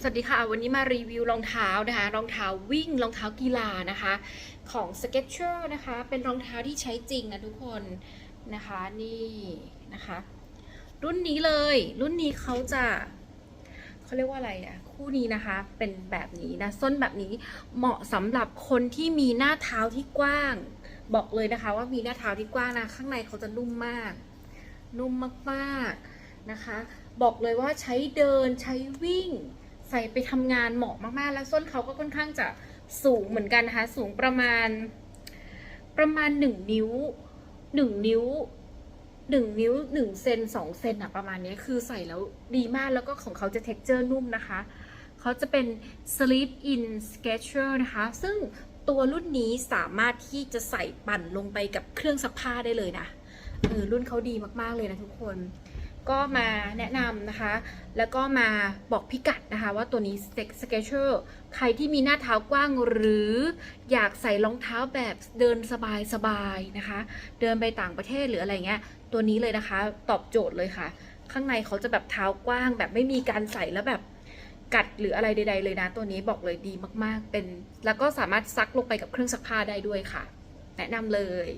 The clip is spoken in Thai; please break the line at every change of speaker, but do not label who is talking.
สวัสดีค่ะ วันนี้มารีวิวรองเท้านะคะ รองเท้าวิ่งรองเท้ากีฬานะคะ ของ Skechers นะคะ เป็นรองเท้าที่ใช้จริงนะทุกคนนะคะนี่นะคะ รุ่นนี้เลย รุ่นนี้เขาจะเขาเรียกว่าอะไรอะคู่นี้นะคะเป็นแบบนี้นะส้นแบบนี้เหมาะสำหรับคนที่มีหน้าเท้าที่กว้าง บอกเลยนะคะว่ามีหน้าเท้าที่กว้างนะข้างในเขาจะนุ่มมาก นุ่มมากๆนะคะ บอกเลยว่าใช้เดินใช้วิ่ง ใส่ไปทำงานเหมาะมากๆ แล้วส้นเขาก็ค่อนข้างจะสูงเหมือนกันนะคะ สูงประมาณ ประมาณหนึ่งนิ้วหนึ่งนิ้วหนึ่งนิ้วหนึ่งเซนสองเซนอะประมาณนี้คือใส่แล้วดีมากแล้วก็ของเขาจะ t e x t อร์นุ่มนะคะ เขาจะเป็น sleep in sketcher นะคะ ซึ่งตัวรุ่นนี้สามารถที่จะใส่ปั่นลงไปกับเครื่องซักผ้าได้เลยนะเออรุ่นเขาดีมากๆเลยนะทุกคน ก็มาแนะนำนะคะ แล้วก็มาบอกพิกัดนะคะว่าตัวนี้ s k e t c h e r ใครที่มีหน้าเท้ากว้างหรืออยากใส่รองเท้าแบบเดินสบายๆนะคะ เดินไปต่างประเทศหรืออะไรเงี้ย ตัวนี้เลยนะคะ ตอบโจทย์เลยค่ะ ข้างในเขาจะแบบเท้ากว้างแบบไม่มีการใส่แล้วแบบกัดหรืออะไรใด ๆ เลยนะ ตัวนี้บอกเลยดีมากๆ เป็น แล้วก็สามารถซักลงไปกับเครื่องซักผ้าได้ด้วยค่ะ แนะนำเลย